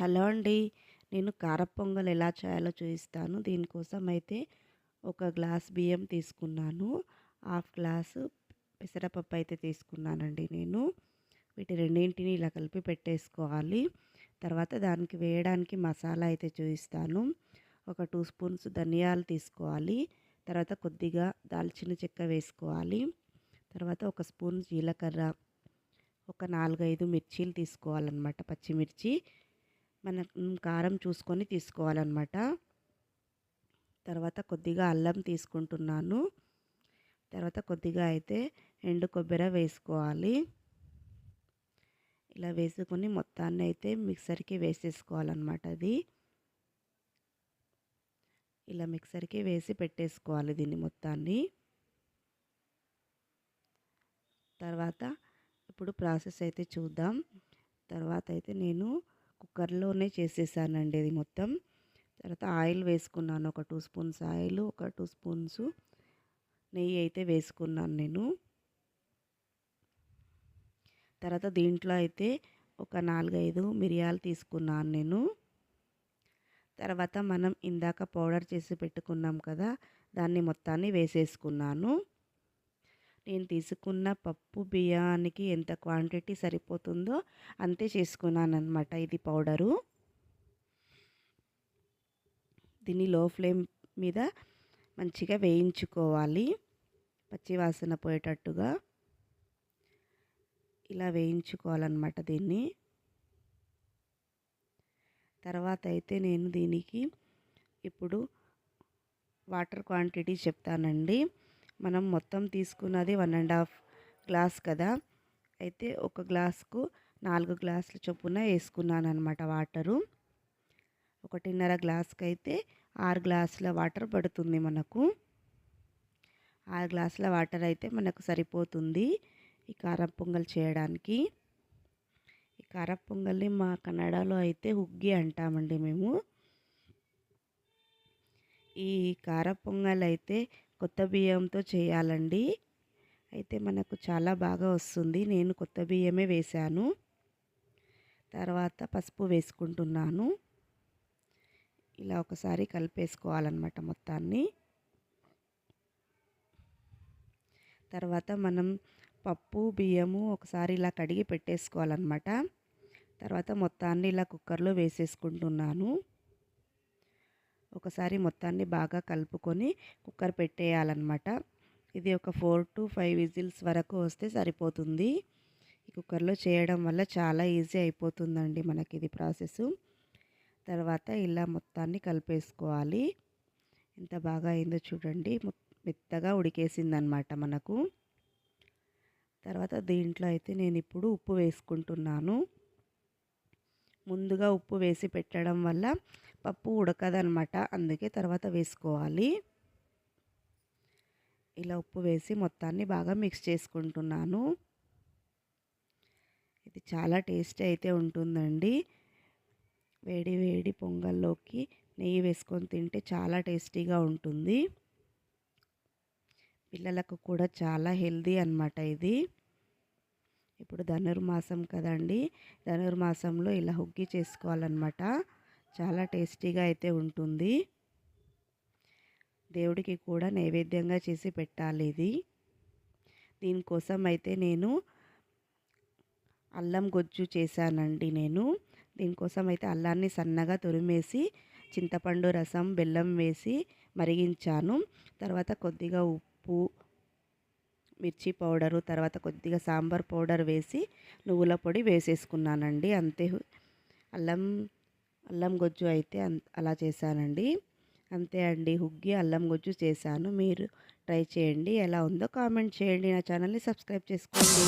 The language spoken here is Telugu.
హలో అండి. నేను కారపొంగల్ ఎలా చేయాలో చూపిస్తాను దీనికోసం అయితే ఒక గ్లాస్ బియ్యం తీసుకున్నాను. హాఫ్ గ్లాసు పెసరపప్పు అయితే తీసుకున్నానండి నేను. వీటి రెండింటిని ఇలా కలిపి పెట్టేసుకోవాలి. తర్వాత దానికి వేయడానికి మసాలా అయితే చూపిస్తాను ఒక టూ స్పూన్స్ ధనియాలు తీసుకోవాలి. తర్వాత కొద్దిగా దాల్చిన చెక్క వేసుకోవాలి. తర్వాత ఒక స్పూన్ జీలకర్ర. ఒక నాలుగైదు మిర్చీలు తీసుకోవాలన్నమాట పచ్చిమిర్చి. మనం కారం చూసుకొని తీసుకోవాలన్నమాట. తర్వాత కొద్దిగా అల్లం తీసుకుంటున్నాను. తర్వాత కొద్దిగా అయితే ఎండు కొబ్బరి వేసుకోవాలి. ఇలా వేసుకొని మొత్తాన్ని అయితే మిక్సర్కి వేసేసుకోవాలన్నమాట అది. ఇలా మిక్సర్కి వేసి పెట్టేసుకోవాలి దీన్ని మొత్తాన్ని. తర్వాత ఇప్పుడు ప్రాసెస్ అయితే చూద్దాం. తర్వాత అయితే నేను కుక్కర్లోనే చేసేసానండి ఇది మొత్తం. తర్వాత ఆయిల్ వేసుకున్నాను ఒక టూ స్పూన్స్ ఆయిల్ ఒక టూ స్పూన్స్ నెయ్యి అయితే వేసుకున్నాను నేను. తర్వాత దీంట్లో అయితే ఒక నాలుగైదు మిరియాలు తీసుకున్నాను నేను. తర్వాత మనం ఇందాక పౌడర్ చేసి పెట్టుకున్నాం కదా దాన్ని మొత్తాన్ని వేసేసుకున్నాను. నేను తీసుకున్న పప్పు బియ్యానికి ఎంత క్వాంటిటీ సరిపోతుందో అంతే చేసుకున్నాను అనమాట ఇది పౌడరు. దీన్ని లో ఫ్లేమ్ మీద మంచిగా వేయించుకోవాలి. పచ్చివాసన పోయేటట్టుగా ఇలా వేయించుకోవాలన్నమాట దీన్ని. తర్వాత అయితే నేను దీనికి ఇప్పుడు వాటర్ క్వాంటిటీ చెప్తానండి. మనం మొత్తం తీసుకున్నది వన్ అండ్ హాఫ్ గ్లాస్ కదా. అయితే ఒక గ్లాస్కు నాలుగు గ్లాసుల చొప్పున వేసుకున్నాను అనమాట వాటరు. ఒకటిన్నర గ్లాస్కి అయితే ఆరు గ్లాసుల వాటర్ పడుతుంది మనకు. ఆరు గ్లాసుల వాటర్ అయితే మనకు సరిపోతుంది ఈ కారం పొంగల్ చేయడానికి. ఈ కారం పొంగల్ని మా కన్నడలో అయితే హుగ్గి అంటామండి మేము. ఈ కార పొంగల్ అయితే కొత్త బియ్యంతో చేయాలండి. అయితే మనకు చాలా బాగా వస్తుంది. నేను కొత్త బియ్యమే వేశాను. తర్వాత పసుపు వేసుకుంటున్నాను. ఇలా ఒకసారి కలిపేసుకోవాలన్నమాట మొత్తాన్ని. తర్వాత మనం పప్పు బియ్యము ఒకసారి ఇలా కడిగి పెట్టేసుకోవాలన్నమాట. తర్వాత మొత్తాన్ని ఇలా కుక్కర్లో వేసేసుకుంటున్నాను. ఒకసారి మొత్తాన్ని బాగా కలుపుకొని కుక్కర్ పెట్టేయాలన్నమాట. ఇది ఒక ఫోర్ టు ఫైవ్ విజిల్స్ వరకు వస్తే సరిపోతుంది. ఈ కుక్కర్లో చేయడం వల్ల చాలా ఈజీ అయిపోతుందండి మనకి ఇది ప్రాసెస్ తర్వాత ఇలా మొత్తాన్ని కలిపేసుకోవాలి. ఎంత బాగా అయిందో చూడండి. మెత్తగా ఉడికేసిందనమాట మనకు. తర్వాత దీంట్లో అయితే నేను ఇప్పుడు ఉప్పు వేసుకుంటున్నాను. ముందుగా ఉప్పు వేసి పెట్టడం వల్ల పప్పు ఉడకదనమాట. అందుకే తర్వాత వేసుకోవాలి. ఇలా ఉప్పు వేసి మొత్తాన్ని బాగా మిక్స్ చేసుకుంటున్నాను. ఇది చాలా టేస్టీ అయితే ఉంటుందండి. వేడి వేడి పొంగల్లోకి నెయ్యి వేసుకొని తింటే చాలా టేస్టీగా ఉంటుంది. పిల్లలకు కూడా చాలా హెల్దీ అనమాట ఇది. ఇప్పుడు ధనుర్మాసం కదండి. ధనుర్మాసంలో ఇలా హుగ్గి చేసుకోవాలన్నమాట. చాలా టేస్టీగా అయితే ఉంటుంది. దేవుడికి కూడా నైవేద్యంగా చేసి పెట్టాలి ఇది. దీనికోసం అయితే నేను అల్లం గొజ్జు చేశానండి నేను. దీనికోసం అయితే అల్లాన్ని సన్నగా తురిమేసి చింతపండు రసం బెల్లం వేసి మరిగించాను. తర్వాత కొద్దిగా ఉప్పు మిర్చి పౌడరు తర్వాత కొద్దిగా సాంబార్ పౌడర్ వేసి నువ్వుల పొడి వేసేసుకున్నానండి. అంతే. అల్లం అల్లం గొజ్జు అయితే అలా చేశానండి. అంతే అండి హుగ్గి అల్లం గొజ్జు చేశాను. మీరు ట్రై చేయండి ఎలా ఉందో కామెంట్ చేయండి. నా ఛానల్ని సబ్స్క్రైబ్ చేసుకోండి.